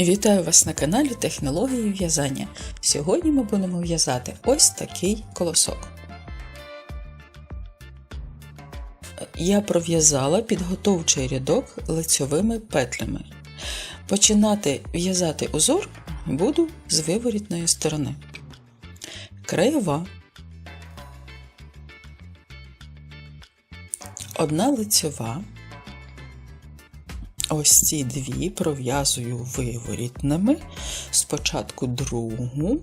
Вітаю вас на каналі Технології в'язання. Сьогодні ми будемо в'язати ось такий колосок. Я пров'язала підготовчий рядок лицьовими петлями. Починати в'язати узор буду з виворітної сторони. Краєва. Одна лицьова. Ось ці дві пров'язую виворітними. Спочатку другу,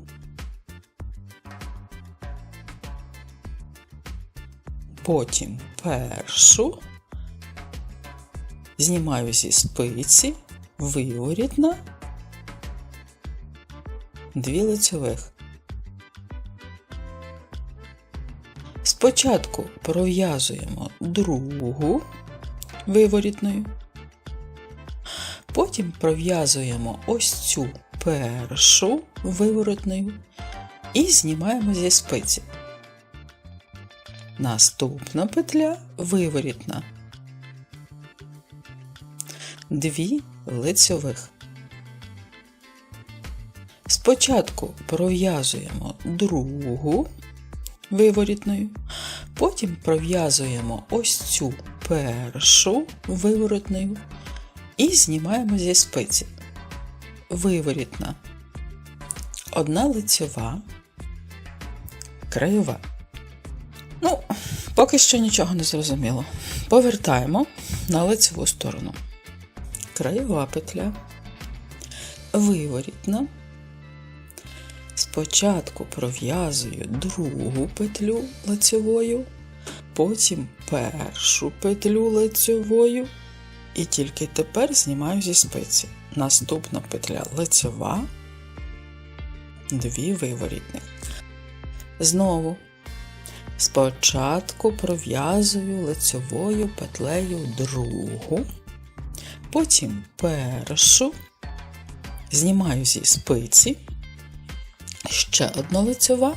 потім першу, знімаю зі спиці, виворітна, дві лицьових. Спочатку пров'язуємо другу виворітною. Потім пров'язуємо ось цю першу виворотною і знімаємо зі спиці. Наступна петля виворітна. Дві лицьових. Спочатку пров'язуємо другу виворітною, потім пров'язуємо ось цю першу виворотною і знімаємо зі спиці. Виворітна. Одна лицьова, краєва. Ну, поки що нічого не зрозуміло. Повертаємо на лицеву сторону. Краєва петля, виворітна. Спочатку пров'язую другу петлю лицьовою, потім першу петлю лицьовою. І тільки тепер знімаю зі спиці. Наступна петля лицева, дві виворітних. Знову спочатку пров'язую лицевою петлею другу, потім першу, знімаю зі спиці, ще одна лицева,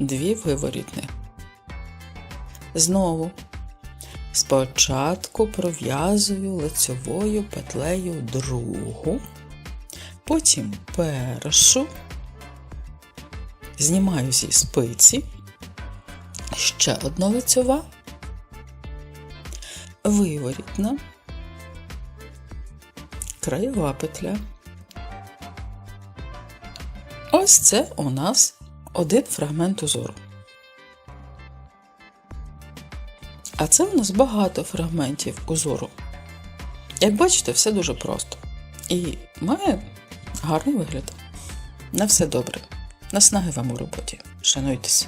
дві виворітних. Знову. Спочатку пров'язую лицьовою петлею другу, потім першу, знімаю зі спиці, ще одна лицьова, виворітна, краєва петля. Ось це у нас один фрагмент узору. А це у нас багато фрагментів узору. Як бачите, все дуже просто. І має гарний вигляд. На все добре. Наснаги вам у роботі. Шануйтеся.